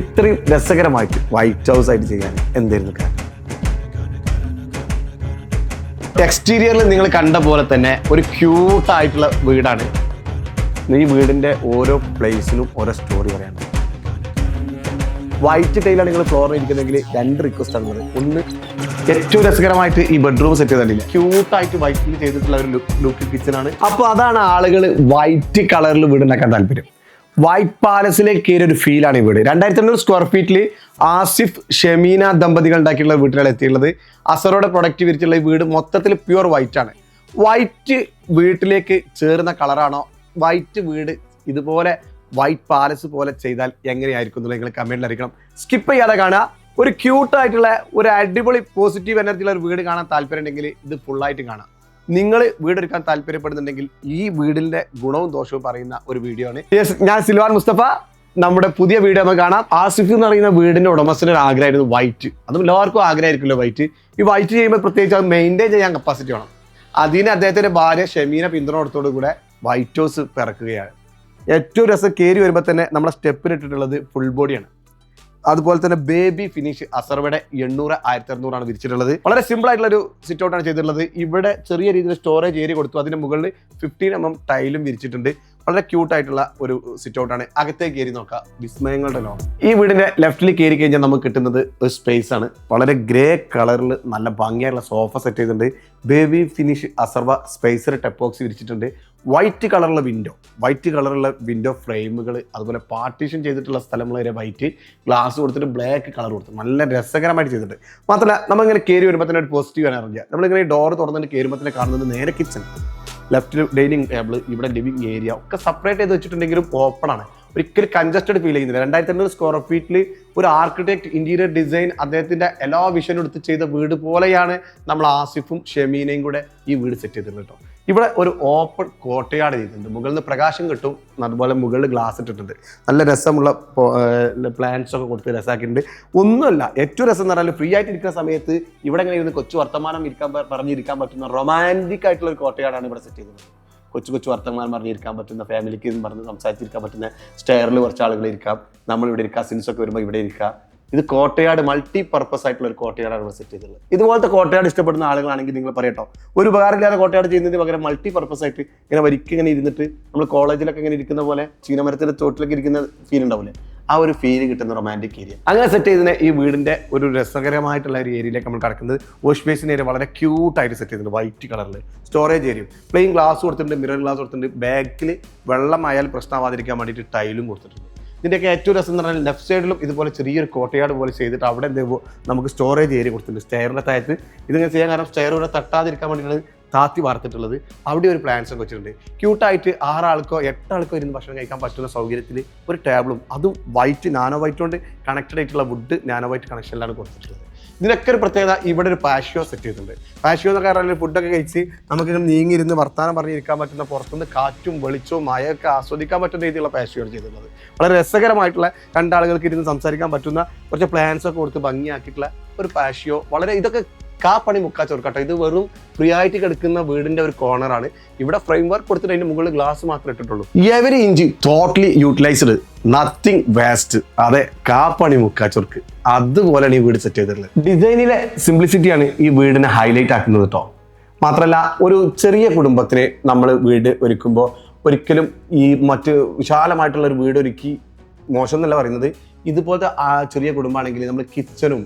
ഇത്രയും രസകരമായിട്ട് white house ആയിട്ട് ചെയ്യാൻ എന്തായിരുന്നു കാരണം എക്സ്റ്റീരിയറിൽ നിങ്ങൾ കണ്ട പോലെ തന്നെ ഒരു ക്യൂട്ട് ആയിട്ടുള്ള വീടാണ്. ഈ വീടിന്റെ ഓരോ പ്ലേസിലും ഓരോ സ്റ്റോറി പറയാണ്. വൈറ്റ് ടൈലാണ് നിങ്ങൾ ഫ്ലോറിൽ ഇരിക്കുന്നതെങ്കിൽ രണ്ട് റിക്വസ്റ്റ് ആണ് ഒന്ന് ഏറ്റവും രസകരമായിട്ട് ഈ ബെഡ്റൂം സെറ്റ് ചെയ്തിട്ടില്ല ക്യൂട്ടായിട്ട് വൈറ്റിൽ ചെയ്തിട്ടുള്ള ഒരു ലുക്ക് കിച്ചൺ ആണ്. അപ്പോൾ അതാണ് ആളുകൾ വൈറ്റ് കളറിൽ വീടുണ്ടാക്കാൻ താല്പര്യം. വൈറ്റ് പാലസിലെ കയറിയ ഒരു ഫീലാണ് ഇവിടെ വീട്. രണ്ടായിരത്തി എണ്ണൂറ് സ്ക്വയർ ഫീറ്റിൽ ആസിഫ് ഷെമീന ദമ്പതികൾ ഉണ്ടാക്കിയുള്ള വീട്ടിലാണ് എത്തിയിട്ടുള്ളത്. അസറോടെ പ്രൊഡക്റ്റ് വിരിച്ചുള്ള ഈ വീട് മൊത്തത്തിൽ പ്യുവർ വൈറ്റ് ആണ്. വൈറ്റ് വീട്ടിലേക്ക് ചേർന്ന കളറാണോ വൈറ്റ് വീട് ഇതുപോലെ വൈറ്റ് പാലസ് പോലെ ചെയ്താൽ എങ്ങനെയായിരിക്കും എന്നുള്ളത് നിങ്ങൾ കമന്റിൽ അറിയിക്കണം. സ്കിപ്പ് ചെയ്യാതെ കാണുക. ഒരു ക്യൂട്ടായിട്ടുള്ള ഒരു അടിപൊളി പോസിറ്റീവ് എനർജിയുള്ള ഒരു വീട് കാണാൻ താല്പര്യം ഉണ്ടെങ്കിൽ ഇത് ഫുള്ളായിട്ട് കാണാം നിങ്ങൾ വീടെടുക്കാൻ താല്പര്യപ്പെടുന്നുണ്ടെങ്കിൽ ഈ വീടിന്റെ ഗുണവും ദോഷവും പറയുന്ന ഒരു വീഡിയോ ആണ്. ഞാൻ സിൽവാൻ മുസ്തഫ. നമ്മുടെ പുതിയ വീഡിയോ നമുക്ക് കാണാം. ആസിഫ് എന്ന് പറയുന്ന വീടിന്റെ ഉടമസ്ഥന് ഒരു ആഗ്രഹമായിരുന്നു വൈറ്റ്. അതും എല്ലാവർക്കും ആഗ്രഹമായിരിക്കുമല്ലോ വൈറ്റ്. ഈ വൈറ്റ് ചെയ്യുമ്പോൾ പ്രത്യേകിച്ച് അത് മെയിന്റെയിൻ ചെയ്യാൻ കപ്പാസിറ്റി വേണം. അതിന് അദ്ദേഹത്തിന്റെ ഭാര്യ ഷെമീന പിന്തുണ കൊടുത്തോടു കൂടെ വൈറ്റ് ഹൗസ് പിറക്കുകയാണ്. ഏറ്റവും രസം കയറി വരുമ്പോൾ തന്നെ നമ്മുടെ സ്റ്റെപ്പിനിട്ടിട്ടുള്ളത് ഫുൾ ബോഡിയാണ് അതുപോലെ തന്നെ ബേബി ഫിനിഷ് അസർവയുടെ എണ്ണൂറ് ആയിരത്തി അറുന്നൂറാണ് വിരിച്ചിട്ടുള്ളത്. വളരെ സിമ്പിൾ ആയിട്ടുള്ള ഒരു സിറ്റ് ഔട്ടാണ് ചെയ്തിട്ടുള്ളത്. ഇവിടെ ചെറിയ രീതിയിൽ സ്റ്റോറേജ് ഏരിയ കൊടുത്തു. അതിന്റെ മുകളിൽ ഫിഫ്റ്റീൻ എം എം ടൈലും വിരിച്ചിട്ടുണ്ട്. വളരെ ക്യൂട്ട് ആയിട്ടുള്ള ഒരു സിറ്റ് ഔട്ടാണ് അകത്തേക്ക് കയറി നോക്കുക വിസ്മയങ്ങളുടെ ലോകം. ഈ വീടിന്റെ ലെഫ്റ്റിൽ കയറി കഴിഞ്ഞാൽ നമുക്ക് കിട്ടുന്നത് ഒരു സ്പേസ് ആണ്. വളരെ ഗ്രേ കളറിൽ നല്ല ഭംഗിയായിട്ടുള്ള സോഫ സെറ്റ് ചെയ്തിട്ടുണ്ട്. ബേബി ഫിനിഷ് അസർവ സ്പേസർ ടെപ്പോക്സ് വിരിച്ചിട്ടുണ്ട്. വൈറ്റ് കളറുള്ള വിൻഡോ വൈറ്റ് കളറുള്ള വിൻഡോ ഫ്രെയിമുകൾ അതുപോലെ പാർട്ടീഷൻ ചെയ്തിട്ടുള്ള സ്ഥലങ്ങൾ വരെ വൈറ്റ് ഗ്ലാസ് കൊടുത്തിട്ട് ബ്ലാക്ക് കളർ കൊടുത്തു. നല്ല രസകരമായിട്ട് ചെയ്തിട്ടുണ്ട്. മാത്രമല്ല നമ്മളിങ്ങനെ കയറി വരുമ്പോൾ തന്നെ ഒരു പോസിറ്റീവ് എനർജി നമ്മളിങ്ങനെ ഡോർ തുറന്നിട്ട് കയറുമ്പോൾ തന്നെ കാണുന്നത് നേരെ കിച്ചൺ ലെഫ്റ്റിൽ ഡൈനിങ് ടേബിൾ ഇവിടെ ലിവിങ് ഏരിയ ഒക്കെ സെപ്പറേറ്റ് ചെയ്ത് വെച്ചിട്ടുണ്ടെങ്കിലും ഓപ്പൺ ആണ്. ഒരിക്കലും കൺജസ്റ്റഡ് ഫീൽ ചെയ്യുന്നില്ല. രണ്ടായിരത്തി എണ്ണൂറ് സ്ക്വയർ ഫീറ്റിൽ ഒരു ആർക്കിടെക്ട് ഇന്റീരിയർ ഡിസൈൻ അദ്ദേഹത്തിന്റെ എല്ലാ വിഷനും എടുത്ത് ചെയ്ത വീട് പോലെയാണ് നമ്മൾ ആസിഫും ഷെമീനയും കൂടെ ഈ വീട് സെറ്റ് ചെയ്തിട്ടുള്ളത് കേട്ടോ ഇവിടെ ഒരു ഓപ്പൺ കോട്ടയാട് ചെയ്തിട്ടുണ്ട് മുകളിൽ നിന്ന് പ്രകാശം കിട്ടും അതുപോലെ മുകളിൽ ഗ്ലാസ് ഇട്ടിട്ടുണ്ട്. നല്ല രസമുള്ള പ്ലാന്റ്സ് ഒക്കെ കൊടുത്ത് രസമാക്കിയിട്ടുണ്ട് ഒന്നുമല്ല ഏറ്റവും രസം എന്ന് പറഞ്ഞാൽ ഫ്രീ ആയിട്ട് ഇരിക്കുന്ന സമയത്ത് ഇവിടെ ഇങ്ങനെ ഇരുന്ന് കൊച്ചു വർത്തമാനം ഇരിക്കാൻ പറഞ്ഞിരിക്കാൻ പറ്റുന്ന റൊമാന്റിക് ആയിട്ടുള്ള ഒരു കോട്ടയാടാണ് ഇവിടെ സെറ്റ് ചെയ്തത് കൊച്ചു കൊച്ചു വർത്തമാനം പറഞ്ഞിരിക്കാൻ പറ്റുന്ന ഫാമിലിക്ക് പറഞ്ഞ് സംസാരിച്ചിരിക്കാൻ പറ്റുന്ന സ്റ്റെയറിൽ കുറച്ച് ആളുകൾ ഇരിക്കാം. നമ്മൾ ഇവിടെ ഇരിക്കാം സിൻസ് ഒക്കെ വരുമ്പോൾ ഇവിടെ ഇരിക്കാം. ഇത് കോട്ടയാട് മൾട്ടി പർപ്പസ് ആയിട്ടുള്ള ഒരു കോട്ടയാടാണ് നമ്മൾ സെറ്റ് ചെയ്തത് ഇതുപോലത്തെ കോട്ടയാട് ഇഷ്ടപ്പെടുന്ന ആളുകളാണെങ്കിൽ നിങ്ങൾ പറയട്ടോ. ഒരു ഉപകാരമില്ലാതെ കോട്ടയാട് ചെയ്യുന്നതിന് പകരം മൾട്ടി പർപ്പസ് ആയിട്ട് ഇങ്ങനെ വരിക്ക് ഇങ്ങനെ ഇരുന്നിട്ട് നമ്മൾ കോളേജിലൊക്കെ ഇങ്ങനെ ഇരിക്കുന്ന പോലെ ചീനമരത്തിന്റെ തോട്ടിലൊക്കെ ഇരിക്കുന്ന ഫീൽ ഉണ്ടാവില്ലേ? ആ ഒരു ഫീൽ കിട്ടുന്ന റൊമാന്റിക് ഏരിയ അങ്ങനെ സെറ്റ് ചെയ്തതിന് ഈ വീടിന്റെ ഒരു രസകരമായിട്ടുള്ള ഒരു ഏരിയയിലേക്ക് നമ്മൾ കിടക്കുന്നത്. വാഷ് ബേസിൻ ഏരിയ വളരെ ക്യൂട്ടായിട്ട് സെറ്റ് ചെയ്തിട്ടുണ്ട്. വൈറ്റ് കളറിൽ സ്റ്റോറേജ് ഏരിയ പ്ലെയിൻ ഗ്ലാസ് കൊടുത്തിട്ടുണ്ട് മിറർ ഗ്ലാസ് കൊടുത്തിട്ടുണ്ട്. ബാക്കിൽ വെള്ളമായാൽ പ്രശ്നമാവാതിരിക്കാൻ വേണ്ടിയിട്ട് ടൈലും കൊടുത്തിട്ടുണ്ട്. ഇതിന്റെയൊക്കെ ഏറ്റവും രസം എന്ന് പറഞ്ഞാൽ ലെഫ്റ്റ് സൈഡിലും ഇതുപോലെ ചെറിയൊരു കോട്ടയാട് പോലെ ചെയ്തിട്ട് അവിടെ എന്ത് നമുക്ക് സ്റ്റോറേജ് ഏരിയ കൊടുത്തിട്ടുണ്ട്. സ്റ്റെയറിന്റെ താഴത്ത്. ഇതിങ്ങനെ ചെയ്യാൻ കാരണം സ്റ്റെയർ ഇവിടെ തട്ടാതിരിക്കാൻ വേണ്ടിയിട്ടാണ് താത്തി വാർത്തിട്ടുള്ളത്. അവിടെ ഒരു പ്ലാൻസ് ഒക്കെ വെച്ചിട്ടുണ്ട്. ക്യൂട്ടായിട്ട് ആറാൾക്കോ എട്ടാൾക്കോ ഇരുന്ന് ഭക്ഷണം കഴിക്കാൻ പറ്റുന്ന സൗകര്യത്തിൽ ഒരു ടേബിളും അതും വൈറ്റ് നാനോ വൈറ്റ് കൊണ്ട് കണക്റ്റഡ് ആയിട്ടുള്ള വുഡ് നാനോ വൈറ്റ് കണക്ഷനിലാണ് കൊടുത്തിട്ടുള്ളത്. ഇതിനൊക്കെ ഒരു പ്രത്യേകത ഇവിടെ ഒരു പാഷ്യോ സെറ്റ് ചെയ്തിട്ടുണ്ട്. പാഷ്യോ എന്നൊക്കെ പറഞ്ഞാൽ ഫുഡൊക്കെ കഴിച്ച് നമുക്ക് ഇങ്ങനെ നീങ്ങിയിരുന്ന് വർത്താനം പറഞ്ഞിരിക്കാൻ പറ്റുന്ന പുറത്തുനിന്ന് കാറ്റും വെളിച്ചവും മഴയൊക്കെ ആസ്വദിക്കാൻ പറ്റുന്ന രീതിയിലുള്ള പാഷ്യോ ചെയ്തിട്ടുള്ളത് വളരെ രസകരമായിട്ടുള്ള രണ്ടാളുകൾക്ക് ഇരുന്ന് സംസാരിക്കാൻ പറ്റുന്ന കുറച്ച് പ്ലാൻസ് ഒക്കെ കൊടുത്ത് ഭംഗിയാക്കിയിട്ടുള്ള ഒരു പാഷ്യോ. വളരെ ഇതൊക്കെ കാ പണി മുക്കാ ചോർക്കട്ടോ ഇത് വെറും ഫ്രീ ആയിട്ട് കിടക്കുന്ന വീടിന്റെ ഒരു കോർണറാണ് ഇവിടെ ഫ്രെയിം വർക്ക് കൊടുത്തിട്ട് അതിന്റെ മുകളിൽ ഗ്ലാസ് മാത്രമേ ഇട്ടിട്ടുള്ളൂ. Every inch totally utilised nothing waste അതെ കാപ്പണി മുക്കാ ചോർക്ക്. അതുപോലെയാണ് ഈ വീട് സെറ്റ് ചെയ്തിട്ടുള്ളത്. ഡിസൈനിലെ സിംപ്ലിസിറ്റിയാണ് ഈ വീടിനെ ഹൈലൈറ്റ് ആക്കുന്നത് കേട്ടോ മാത്രമല്ല ഒരു ചെറിയ കുടുംബത്തിന് നമ്മൾ വീട് ഒരുക്കുമ്പോൾ ഒരിക്കലും ഈ മറ്റ് വിശാലമായിട്ടുള്ള ഒരു വീട് ഒരുക്കി മോശം എന്നല്ല പറയുന്നത്. ഇതുപോലത്തെ ആ ചെറിയ കുടുംബമാണെങ്കിൽ നമ്മൾ കിച്ചണും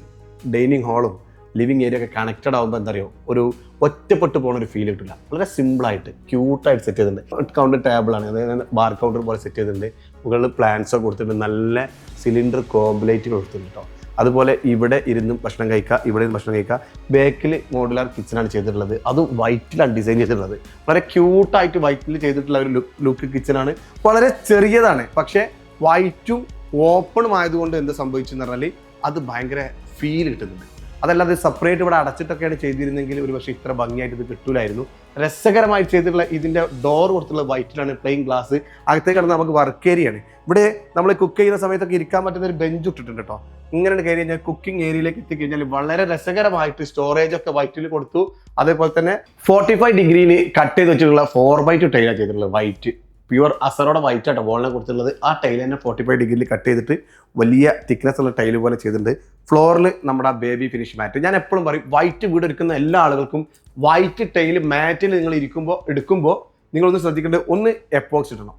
ഡൈനിങ് ഹാളും ലിവിങ് ഏരിയ ഒക്കെ കണക്റ്റഡ് ആകുമ്പോൾ എന്താ പറയുക ഒരു ഒറ്റപ്പെട്ട് പോകുന്ന ഒരു ഫീൽ കിട്ടില്ല വളരെ സിമ്പിളായിട്ട് ക്യൂട്ടായിട്ട് സെറ്റ് ചെയ്തിട്ടുണ്ട്. കൗണ്ടർ ടേബിളാണ് അതായത് ബാർ കൗണ്ടർ പോലെ സെറ്റ് ചെയ്തിട്ടുണ്ട്. മുകളിൽ പ്ലാന്റ്സ് ഒക്കെ കൊടുത്തിട്ടുണ്ട്. നല്ല സിലിണ്ടർ കോംപ്ലേറ്റ് കൊടുത്തിട്ടുണ്ട് കേട്ടോ അതുപോലെ ഇവിടെ ഇരുന്നും ഭക്ഷണം കഴിക്കുക ഇവിടെ ഇരുന്ന് ഭക്ഷണം കഴിക്കുക. ബേക്കിൽ മോഡുലാർ കിച്ചനാണ് ചെയ്തിട്ടുള്ളത്. അതും വൈറ്റിലാണ് ഡിസൈൻ ചെയ്തിട്ടുള്ളത്. വളരെ ക്യൂട്ടായിട്ട് വൈറ്റിൽ ചെയ്തിട്ടുള്ള ഒരു ലുക്ക് കിച്ചനാണ് വളരെ ചെറിയതാണ്. പക്ഷേ വൈറ്റും ഓപ്പണും ആയതുകൊണ്ട് എന്ത് സംഭവിച്ചു എന്ന് പറഞ്ഞാൽ അത് ഭയങ്കര ഫീൽ കിട്ടുന്നുണ്ട്. അതല്ലാതെ സെപ്പറേറ്റ് ഇവിടെ അടച്ചിട്ടൊക്കെയാണ് ചെയ്തിരുന്നെങ്കിൽ ഒരു പക്ഷേ ഇത്ര ഭംഗിയായിട്ട് ഇത് കിട്ടൂലായിരുന്നു. രസകരമായി ചെയ്തിട്ടുള്ള ഇതിന്റെ ഡോർ കൊടുത്തുള്ള വൈറ്റിലാണ് പ്ലെയിൻ ഗ്ലാസ് അകത്തേക്ക് കിടന്ന് നമുക്ക് വർക്ക് ഏരിയയാണ് ഇവിടെ നമ്മൾ കുക്ക് ചെയ്യുന്ന സമയത്തൊക്കെ ഇരിക്കാൻ പറ്റുന്ന ഒരു ബെഞ്ച് ഇട്ടിട്ടുണ്ട് കേട്ടോ ഇങ്ങനെ കയറി കഴിഞ്ഞാൽ കുക്കിംഗ് ഏരിയയിലേക്ക് എത്തിക്കഴിഞ്ഞാൽ വളരെ രസകരമായിട്ട് സ്റ്റോറേജ് ഒക്കെ വൈറ്റിൽ കൊടുത്തു. അതേപോലെ തന്നെ ഫോർട്ടി ഫൈവ് ഡിഗ്രിയിൽ കട്ട് ചെയ്ത് വെച്ചിട്ടുള്ള ഫോർ ബൈ ടു ടൈലാണ് ചെയ്തിട്ടുള്ളത് വൈറ്റ് പ്യുവർ അസറോടെ വൈറ്റ് ആട്ടോ വോളിനെ കുറിച്ചുള്ളത് ആ ടൈൽ തന്നെ ഫോർട്ടി ഫൈവ് ഡിഗ്രിയിൽ കട്ട് ചെയ്തിട്ട് വലിയ തിക്നെസ് ഉള്ള ടൈൽ പോലെ ചെയ്തിട്ടുണ്ട്. ഫ്ലോറിൽ നമ്മുടെ ബേബി ഫിനിഷ് മാറ്റ് ഞാൻ എപ്പോഴും പറയും വൈറ്റ് വീട് എടുക്കുന്ന എല്ലാ ആളുകൾക്കും വൈറ്റ് ടൈൽ മാറ്റിൽ നിങ്ങൾ ഇരിക്കുമ്പോൾ എടുക്കുമ്പോൾ നിങ്ങളൊന്ന് ശ്രദ്ധിക്കേണ്ടത് ഒന്ന് എപ്പോക്സ് ഇടണം.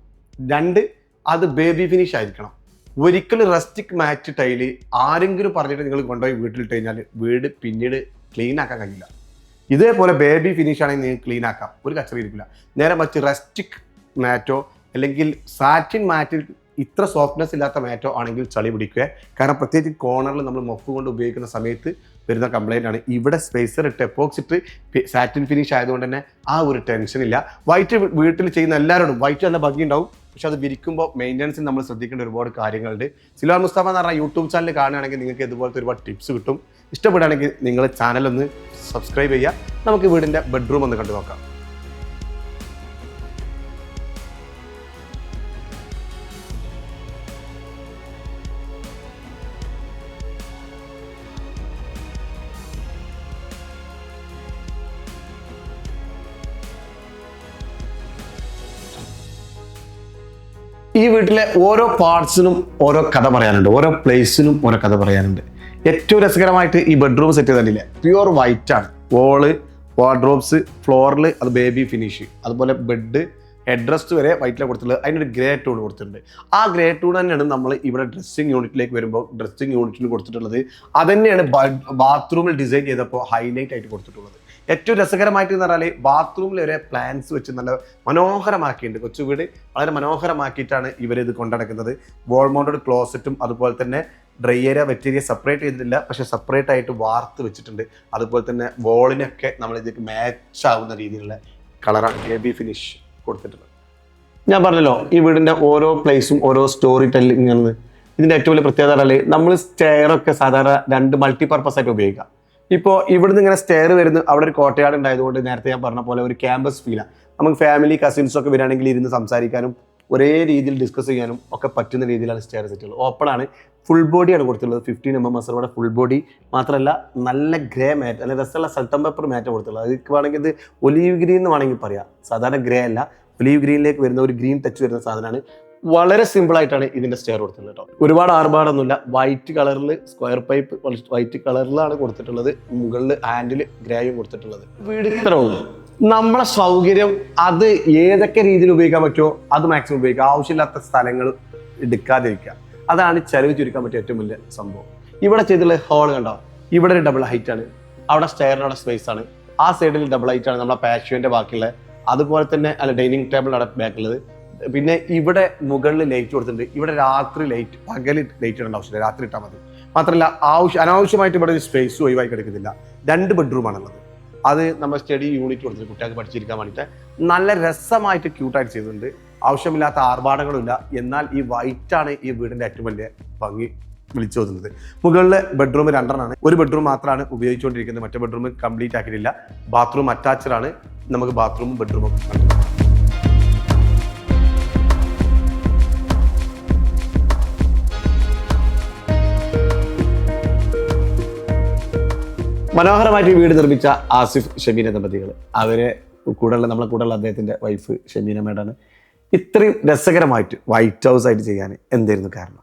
രണ്ട് അത് ബേബി ഫിനിഷ് ആയിരിക്കണം. ഒരിക്കലും റെസ്റ്റിക് മാറ്റ് ടൈൽ ആരെങ്കിലും പറഞ്ഞിട്ട് നിങ്ങൾ കൊണ്ടുപോയി വീട്ടിലിട്ട് കഴിഞ്ഞാൽ വീട് പിന്നീട് ക്ലീൻ ആക്കാൻ കഴിയില്ല. ഇതേപോലെ ബേബി ഫിനിഷ് ആണെങ്കിൽ നിങ്ങൾക്ക് ക്ലീൻ ആക്കാം. ഒരു കച്ചറി ഇരിക്കില്ല. നേരെ മറിച്ച് റസ്റ്റിക് മാറ്റോ അല്ലെങ്കിൽ സാറ്റിൻ മാറ്റിൽ ഇത്ര സോഫ്റ്റ്നെസ് ഇല്ലാത്ത മാറ്റോ ആണെങ്കിൽ ചളി പിടിക്കുക. കാരണം പ്രത്യേകിച്ച് കോർണറിൽ നമ്മൾ മൊഫ് കൊണ്ട് ഉപയോഗിക്കുന്ന സമയത്ത് വരുന്ന കംപ്ലൈന്റ് ആണ്. ഇവിടെ സ്പേസർ ഇട്ട് എപ്പോക്സ് ഇട്ട് സാറ്റിൻ ഫിനിഷ് ആയതുകൊണ്ട് തന്നെ ആ ഒരു ടെൻഷൻ ഇല്ല. വൈറ്റ് വീട്ടിൽ ചെയ്യുന്ന എല്ലാവരോടും വൈറ്റ് നല്ല ഭംഗി ഉണ്ടാവും. പക്ഷെ അത് വിരിക്കുമ്പോൾ മെയിന്റനൻസിൽ നമ്മൾ ശ്രദ്ധിക്കേണ്ട ഒരുപാട് കാര്യങ്ങളുണ്ട്. സിലാർ മുസ്തഫ എന്ന് പറഞ്ഞാൽ യൂട്യൂബ് ചാനൽ കാണുകയാണെങ്കിൽ നിങ്ങൾക്ക് ഇതുപോലത്തെ ഒരുപാട് ടിപ്സ് കിട്ടും. ഇഷ്ടപ്പെടുകയാണെങ്കിൽ നിങ്ങൾ ചാനലൊന്ന് സബ്സ്ക്രൈബ് ചെയ്യുക. നമുക്ക് വീടിന്റെ ബെഡ്റൂം ഒന്ന് കണ്ടു നോക്കാം വീട്ടിലെ ഓരോ പാർട്സിനും ഓരോ കഥ പറയാനുണ്ട്. ഓരോ പ്ലേസിനും ഓരോ കഥ പറയാനുണ്ട്. ഏറ്റവും രസകരമായിട്ട് ഈ ബെഡ്റൂം സെറ്റ് ചെയ്തിട്ടില്ല പ്യുവർ വൈറ്റ് ആണ്. വോൾ വാർഡ്രോബ്സ് ഫ്ലോറിൽ അത് ബേബി ഫിനിഷ് അതുപോലെ ബെഡ് ഹെഡ് വരെ വൈറ്റിലെ കൊടുത്തിട്ടുള്ളത്. അതിനൊരു ഗ്രേ ടൂൺ കൊടുത്തിട്ടുണ്ട്. ആ ഗ്രേ ടൂൺ തന്നെയാണ് നമ്മൾ ഇവിടെ ഡ്രസ്സിങ് യൂണിറ്റിലേക്ക് വരുമ്പോൾ ഡ്രസ്സിങ് യൂണിറ്റിന് കൊടുത്തിട്ടുള്ളത്. അത് തന്നെയാണ് ബാത്റൂമിൽ ഡിസൈൻ ചെയ്തപ്പോൾ ഹൈലൈറ്റ് ആയിട്ട് കൊടുത്തിട്ടുള്ളത്. ഏറ്റവും രസകരമായിട്ട് എന്ന് പറഞ്ഞാൽ ബാത്റൂമിൽ വരെ പ്ലാൻസ് വെച്ച് നല്ല മനോഹരമാക്കിയിട്ടുണ്ട്. കൊച്ചു വീട് വളരെ മനോഹരമാക്കിയിട്ടാണ് ഇവരിത് കൊണ്ടുനടക്കുന്നത്. വോൾ മൗണ്ടഡ് ക്ലോസറ്റും അതുപോലെ തന്നെ dry area wet area separate ചെയ്തിട്ടില്ല. പക്ഷെ സെപ്പറേറ്റ് ആയിട്ട് വാർത്ത് വെച്ചിട്ടുണ്ട്. അതുപോലെ തന്നെ വോളിനൊക്കെ നമ്മൾ ഇതിലേക്ക് മാച്ച് ആവുന്ന രീതിയിലുള്ള കളറാണ് ബേബി ഫിനിഷ് കൊടുത്തിട്ടുള്ളത്. ഞാൻ പറഞ്ഞല്ലോ ഈ വീടിന്റെ ഓരോ പ്ലേസും ഓരോ സ്റ്റോറി ടെല്ലിംഗ് ആണ്. ഇതിന്റെ ഏറ്റവും വലിയ പ്രത്യേകത നമ്മൾ സ്റ്റെയർ ഒക്കെ സാധാരണ രണ്ട് മൾട്ടി പർപ്പസ് ആയിട്ട് ഉപയോഗിക്കാം. ഇപ്പോൾ ഇവിടുന്ന് ഇങ്ങനെ സ്റ്റെയർ വരുന്നു. അവിടെ ഒരു കോട്ടയാട് ഉണ്ടായതുകൊണ്ട് നേരത്തെ ഞാൻ പറഞ്ഞ പോലെ ഒരു ക്യാമ്പസ് ഫീലാണ് നമുക്ക് ഫാമിലി കസിൻസ് ഒക്കെ വരികയാണെങ്കിൽ ഇരുന്ന് സംസാരിക്കാനും ഒരേ രീതിയിൽ ഡിസ്കസ് ചെയ്യാനും ഒക്കെ പറ്റുന്ന രീതിയിലാണ് സ്റ്റെയർ സെറ്റുകൾ ഓപ്പൺ ആണ്. ഫുൾ ബോഡിയാണ് കൊടുത്തിട്ടുള്ളത്. ഫിഫ്റ്റീൻ എം എം എസറോടെ ഫുൾ ബോഡി മാത്രമല്ല നല്ല ഗ്രേ മാറ്റ് അല്ലെങ്കിൽ രസമുള്ള സൾട്ടം പേപ്പർ മാറ്റ് കൊടുത്തിട്ടുള്ളത്. അത് വേണമെങ്കിൽ ഇത് ഒലീവ് ഗ്രീൻ എന്ന് വേണമെങ്കിൽ പറയാം. സാധാരണ ഗ്രേ അല്ല. ഒലീവ് ഗ്രീനിലേക്ക് വരുന്ന ഒരു ഗ്രീൻ ടച്ച് വരുന്ന സാധനമാണ്. വളരെ സിമ്പിൾ ആയിട്ടാണ് ഇതിന്റെ സ്റ്റെയർ കൊടുത്തിട്ടുള്ളത് കേട്ടോ ഒരുപാട് ആർഭാടൊന്നുമില്ല. വൈറ്റ് കളറിൽ സ്ക്വയർ പൈപ്പ് വൈറ്റ് കളറിലാണ് കൊടുത്തിട്ടുള്ളത്. മുകളിൽ ഹാൻഡിൽ ഗ്രേയും കൊടുത്തിട്ടുള്ളത്. വീട് ഇത്ര ഉള്ളൂ. നമ്മളെ സൗകര്യം അത് ഏതൊക്കെ രീതിയിൽ ഉപയോഗിക്കാൻ പറ്റുമോ അത് മാക്സിമം ഉപയോഗിക്കുക. ആവശ്യമില്ലാത്ത സ്ഥലങ്ങൾ എടുക്കാതിരിക്കുക. അതാണ് ചെലവ് ചുരുക്കാൻ പറ്റിയ ഏറ്റവും വലിയ സംഭവം. ഇവിടെ ചെയ്തിട്ടുള്ള ഹോൾ കണ്ടോ? ഇവിടെ ഒരു ഡബിൾ ഹൈറ്റ് ആണ്. അവിടെ സ്റ്റെയറിനുള്ള സ്പേസ് ആണ്. ആ സൈഡിൽ ഡബിൾ ഹൈറ്റ് ആണ് നമ്മളെ പാഷ്യോന്റെ ബാക്കിയുള്ള അതുപോലെ തന്നെ അല്ല ഡൈനിങ് ടേബിളിലാണ് ബാക്കിയുള്ളത് പിന്നെ ഇവിടെ മുകളിൽ ലൈറ്റ് കൊടുത്തിട്ടുണ്ട്. ഇവിടെ രാത്രി ലൈറ്റ് പകൽ ലൈറ്റ് ഇടേണ്ട ആവശ്യമില്ല. രാത്രി ഇട്ടാൽ മതി. മാത്രമല്ല ആവശ്യം അനാവശ്യമായിട്ട് ഇവിടെ ഒരു സ്പേസ് ഒഴിവായി കിടക്കുന്നില്ല. രണ്ട് ബെഡ്റൂമാണുള്ളത് അത് നമ്മൾ സ്റ്റഡി യൂണിറ്റ് കൊടുത്തിട്ട് കുട്ടികൾക്ക് പഠിച്ചിരിക്കാൻ വേണ്ടിയിട്ട് നല്ല രസമായിട്ട് ക്യൂട്ടായിട്ട് ചെയ്തിട്ടുണ്ട്. ആവശ്യമില്ലാത്ത ആർഭാടങ്ങളുമില്ല എന്നാൽ ഈ വൈറ്റ് ആണ് ഈ വീടിന്റെ ഏറ്റവും വലിയ ഭംഗി വിളിച്ചു വന്നത് മുകളിലെ ബെഡ്റൂം രണ്ടെണ്ണമാണ് ഒരു ബെഡ്റൂം മാത്രമാണ് ഉപയോഗിച്ചുകൊണ്ടിരിക്കുന്നത്. മറ്റേ ബെഡ്റൂം കംപ്ലീറ്റ് ആക്കിയിട്ടില്ല. ബാത്റൂം അറ്റാച്ച്ഡ് ആണ്. നമുക്ക് ബാത്റൂമും ബെഡ്റൂമും മനോഹരമായിട്ട് ഈ വീട് നിർമ്മിച്ച ആസിഫ് ഷമീന ദമ്പതികൾ അവരെ കൂടെയുള്ള നമ്മളെ കൂടെയുള്ള അദ്ദേഹത്തിന്റെ വൈഫ് ഷമീന മേഡാണ്. ഇത്രയും രസകരമായിട്ട് വൈറ്റ് ഹൗസ് ആയിട്ട് ചെയ്യാൻ എന്തായിരുന്നു കാരണം?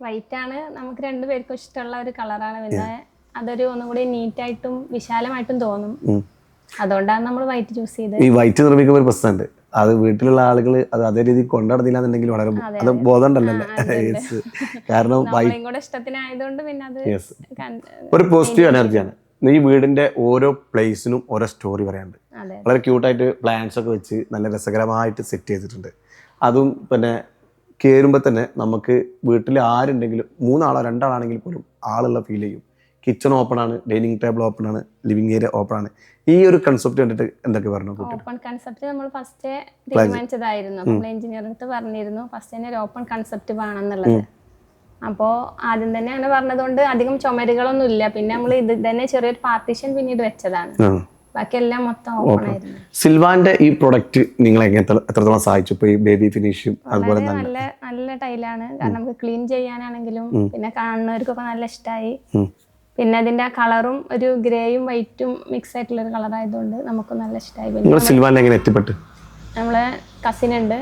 വൈറ്റ് ആണ്. നമുക്ക് രണ്ടുപേർക്കും ഇഷ്ടമുള്ള ഒരു കളറാണ് പിന്നെ അതൊരു ഒന്നും കൂടി നീറ്റ് ആയിട്ടും വിശാലമായിട്ടും തോന്നും. അതുകൊണ്ടാണ് നമ്മൾ വൈറ്റ് ചൂസ് ചെയ്തത്. ഈ വൈറ്റ് നിർമ്മിക്കുമ്പോൾ ഒരു പ്രശ്നമുണ്ട്. അത് വീട്ടിലുള്ള ആളുകൾ അത് അതേ രീതിയിൽ കൊണ്ടുനടന്നില്ല എന്നുണ്ടെങ്കിൽ വളരെ അത്. ബോധം ഉണ്ടല്ലോ ആ, അതെ, അതെ. യെസ് കാരണം ഒരു പോസിറ്റീവ് എനർജിയാണ് ഈ വീടിന്റെ ഓരോ പ്ലേസിനും ഓരോ സ്റ്റോറി പറയാനുണ്ട്. വളരെ ക്യൂട്ടായിട്ട് പ്ലാന്റ്സ് ഒക്കെ വെച്ച് നല്ല രസകരമായിട്ട് സെറ്റ് ചെയ്തിട്ടുണ്ട്. അതും പിന്നെ കയറുമ്പോൾ തന്നെ നമുക്ക് വീട്ടിൽ ആരുണ്ടെങ്കിലും മൂന്നാളോ രണ്ടാളാണെങ്കിൽ പോലും ആളുള്ള ഫീൽ ചെയ്യും. കിച്ചൺ ഓപ്പൺ ആണ് ഡൈനിങ് ടേബിൾ ഓപ്പൺ ആണ് ലിവിംഗ് ഏരിയ ഓപ്പൺ ആണ്. ഈ ഒരു കൺസെപ്റ്റ് കണ്ടിട്ട് എന്തൊക്കെ പറഞ്ഞു ഓപ്പൺ കൺസെപ്റ്റ് നമ്മൾ ഫസ്റ്റ് തീരുമാനിച്ചതായിരുന്നു. നമ്മൾ എഞ്ചിനീയറിംഗ് പറഞ്ഞിരുന്നു ഫസ്റ്റ് തന്നെ ഒരു ഓപ്പൺ കൺസെപ്റ്റ് വേണമെന്നുള്ളത് അപ്പോൾ ആദ്യം തന്നെ അങ്ങനെ പറഞ്ഞതുകൊണ്ട് അധികം ചുമരുകളൊന്നും ഇല്ല പിന്നെ നമ്മൾ ഇത് തന്നെ ചെറിയൊരു പാർട്ടീഷൻ പിന്നീട് വെച്ചതാണ്. ബാക്കിയെല്ലാം മൊത്തം ഓപ്പൺ ആയിരുന്നു. സിൽവാന്റെ ഈ പ്രൊഡക്റ്റ് നിങ്ങളെ എത്രത്തോളം സഹായിച്ചു? ഈ ബേബി ഫിനിഷും അതുപോലെ നല്ല നല്ല ടൈലാണ് കാരണം നമുക്ക് ക്ലീൻ ചെയ്യാനാണെങ്കിലും പിന്നെ കാണുന്നവർക്കൊക്കെ നല്ല ഇഷ്ടമായി പിന്നെ അതിന്റെ ആ കളറും ഒരു ഗ്രേയും വൈറ്റും മിക്സ് ആയിട്ടുള്ള ഒരു കളർ ആയതുകൊണ്ട് നമുക്ക് നല്ല ഇഷ്ടമായി നിങ്ങൾ സിൽവാനിൽ എങ്ങനെ എത്തിപ്പെട്ട്? നമ്മളെ കസിൻ ഉണ്ട്.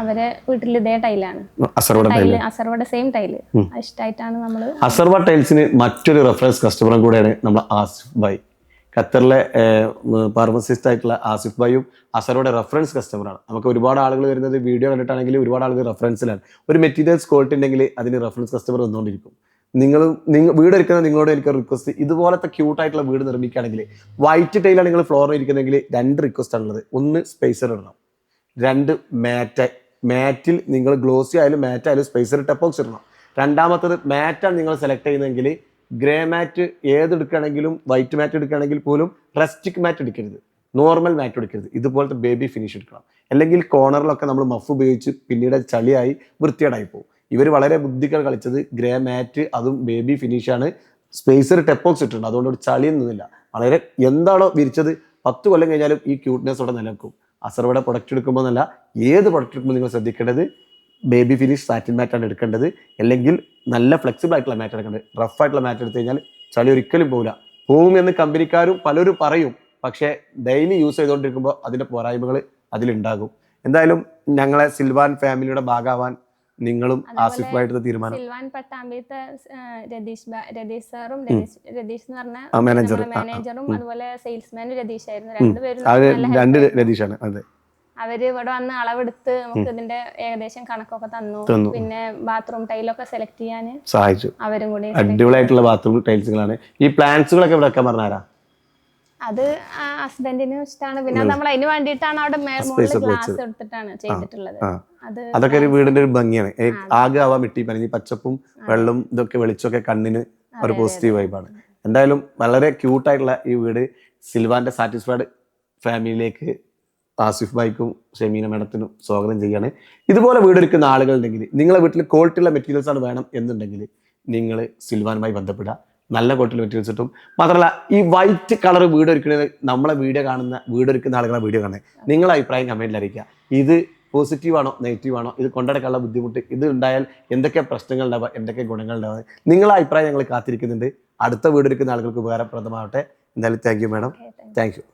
അവരെ വീട്ടിൽ ഇതേ ടൈലാണ് അസർവട സെയിം ടൈൽ ഇഷ്ടമായിട്ടാണ് നമ്മൾ അസർവ ടൈൽസിന് മറ്റൊരു റെഫറൻസ് കസ്റ്റമറും കൂടെയാണ് നമ്മൾ ആസിഫ് ഭായ് ഖത്തറിലെ ഫാർമസിസ്റ്റ് ആയിട്ടുള്ള ആസിഫ് ഭായും അസറോടെ റെഫറൻസ് കസ്റ്റമറാണ് നമുക്ക് ഒരുപാട് ആളുകൾ വരുന്നത് വീഡിയോ കണ്ടിട്ടാണെങ്കിൽ ഒരുപാട് ആളുകൾ റെഫറൻസിലാണ് ഒരു മെറ്റീരിയൽസ് ക്വാളിറ്റി ഉണ്ടെങ്കിൽ അതിന് റെഫറൻസ് കസ്റ്റമർ വന്നുകൊണ്ടിരിക്കും. നിങ്ങൾ നിങ്ങൾ വീട് എടുക്കുന്ന നിങ്ങളോട് എനിക്ക് റിക്വസ്റ്റ് ഇതുപോലത്തെ ക്യൂട്ട് ആയിട്ടുള്ള വീട് നിർമ്മിക്കുകയാണെങ്കിൽ വൈറ്റ് ടൈലാണ് നിങ്ങൾ ഫ്ലോറിൽ ഇരിക്കുന്നതെങ്കിൽ രണ്ട് റിക്വസ്റ്റ് ആണുള്ളത്. ഒന്ന് സ്പേസർ ഇടണം. രണ്ട് മാറ്റ് മാറ്റിൽ നിങ്ങൾ ഗ്ലോസി ആയാലും മാറ്റ് ആയാലും സ്പേസർ ടെപ്പോക്സ് ഇടണം. രണ്ടാമത്തത് മാറ്റാണ് നിങ്ങൾ സെലക്ട് ചെയ്യുന്നതെങ്കിൽ ഗ്രേ മാറ്റ് ഏതെടുക്കുകയാണെങ്കിലും വൈറ്റ് മാറ്റ് എടുക്കുകയാണെങ്കിൽ പോലും റെസ്റ്റിക് മാറ്റ് എടുക്കരുത്. നോർമൽ മാറ്റ് എടുക്കരുത്. ഇതുപോലത്തെ ബേബി ഫിനിഷ് എടുക്കണം. അല്ലെങ്കിൽ കോർണറിലൊക്കെ നമ്മൾ മഫ് ഉപയോഗിച്ച് പിന്നീട് ചളിയായി വൃത്തിയേടായി പോകും. ഇവർ വളരെ ബുദ്ധികൾ കളിച്ചത് ഗ്രേ മാറ്റ് അതും ബേബി ഫിനിഷാണ് സ്പേസർ ടെപ്പോക്സ് ഇട്ടിട്ടുണ്ട്. അതുകൊണ്ട് ഒരു ചളി നിന്നില്ല വളരെ എന്താണോ വിരിച്ചത് പത്ത് കൊല്ലം കഴിഞ്ഞാലും ഈ ക്യൂട്ട്നെസ് അവിടെ നിലനിൽക്കും. അസർവയുടെ പ്രൊഡക്റ്റ് എടുക്കുമ്പോൾ എന്നല്ല ഏത് പ്രൊഡക്റ്റ് എടുക്കുമ്പോൾ നിങ്ങൾ ശ്രദ്ധിക്കേണ്ടത് ബേബി ഫിനിഷ് സാറ്റിൻ മാറ്റാണ് എടുക്കേണ്ടത്. അല്ലെങ്കിൽ നല്ല ഫ്ലെക്സിബിൾ ആയിട്ടുള്ള മാറ്റ് എടുക്കേണ്ടത്. റഫ് ആയിട്ടുള്ള മാറ്റ് എടുത്തു കഴിഞ്ഞാൽ ചളി ഒരിക്കലും പോകില്ല പോകുമെന്ന് കമ്പനിക്കാരും പലരും പറയും. പക്ഷേ ഡെയിലി യൂസ് ചെയ്തുകൊണ്ടിരിക്കുമ്പോൾ അതിന്റെ പോരായ്മകൾ അതിലുണ്ടാകും. എന്തായാലും ഞങ്ങളെ സിൽവാൻ ഫാമിലിയുടെ ഭാഗമാവാൻ നിങ്ങളും ആസിഫ് ആസിഫായിട്ട് തീരുമാനം. സിൽവാൻ പട്ടാമ്പിത്തെ രതീഷ് രതീഷ് സാറും രതീഷ് എന്ന് പറഞ്ഞ മാനേജർ മാനേജറും അതുപോലെ സെയിൽസ്മാനും രതീഷ് ആയിരുന്നു. രണ്ടുപേരും രണ്ട് രതീഷാണ്. അതെ. അവർ ഇവിടെ വന്ന് അളവെടുത്ത് നമുക്ക് ഇതിന്റെ ഏകദേശം കണക്കൊക്കെ തന്നു. തന്നു. പിന്നെ ബാത്റൂം ടൈലൊക്കെ സെലക്ട് ചെയ്യാൻ സഹായിച്ചു. അവരും കൂടി അടിപൊളിയായിട്ടുള്ള ബാത്റൂം ടൈൽസുകളാണ് ഈ പ്ലാന്റ്സുകളൊക്കെ ഇവിടെ വെക്കാൻ പറഞ്ഞാരാ? അത് ഹസ്ബൻഡിനും ഇഷ്ടമാണ് പിന്നെ നമ്മൾ അതിന് വേണ്ടിയിട്ടാണ് അവിടെ ഗ്ലാസ് എടുത്തിട്ടാണ് ചെയ്തിട്ടുള്ളത്. അതൊക്കെ ഒരു വീടിന്റെ ഒരു ഭംഗിയാണ്. ആകെ ആവാൻ മിട്ടി പനി പച്ചപ്പും വെള്ളം ഇതൊക്കെ വെളിച്ചൊക്കെ കണ്ണിന് ഒരു പോസിറ്റീവ് വൈബാണ് എന്തായാലും വളരെ ക്യൂട്ടായിട്ടുള്ള ഈ വീട് സിൽവാന്റെ സാറ്റിസ്ഫൈഡ് ഫാമിലിയിലേക്ക് ആസിഫ് ഭായിക്കും ഷമീന മേഡത്തിനും സ്വാഗതം ചെയ്യാണ്. ഇതുപോലെ വീടൊരുക്കുന്ന ആളുകളുണ്ടെങ്കിൽ നിങ്ങളെ വീട്ടിൽ ക്വാളിറ്റി ഉള്ള മെറ്റീരിയൽസ് ആണ് വേണം എന്നുണ്ടെങ്കിൽ നിങ്ങൾ സിൽവാനുമായി ബന്ധപ്പെടുക. നല്ല ക്വാളിറ്റി മെറ്റീരിയൽസ് കിട്ടും. മാത്രമല്ല ഈ വൈറ്റ് കളർ വീട് ഒരുക്കുന്നത് നമ്മളെ വീഡിയോ കാണുന്ന വീട് ഒരുക്കുന്ന ആളുകളെ വീഡിയോ കാണുന്നത്. നിങ്ങളെ അഭിപ്രായം കമന്റിൽ അറിയിക്കുക. ഇത് പോസിറ്റീവ് ആണോ നെഗറ്റീവ് ആണോ ഇത് കൊണ്ടെടുക്കാനുള്ള ബുദ്ധിമുട്ട് ഇത് ഉണ്ടായാൽ എന്തൊക്കെ പ്രശ്നങ്ങൾ ഉണ്ടാവുക എന്തൊക്കെ ഗുണങ്ങൾ ഉണ്ടാവുക നിങ്ങളുടെ അഭിപ്രായം ഞങ്ങൾ കാത്തിരിക്കുന്നുണ്ട്. അടുത്ത വീട് ഒരുക്കുന്ന ആളുകൾക്ക് ഉപകാരപ്രദമാവട്ടെ. എന്തായാലും thank you madam. Thank you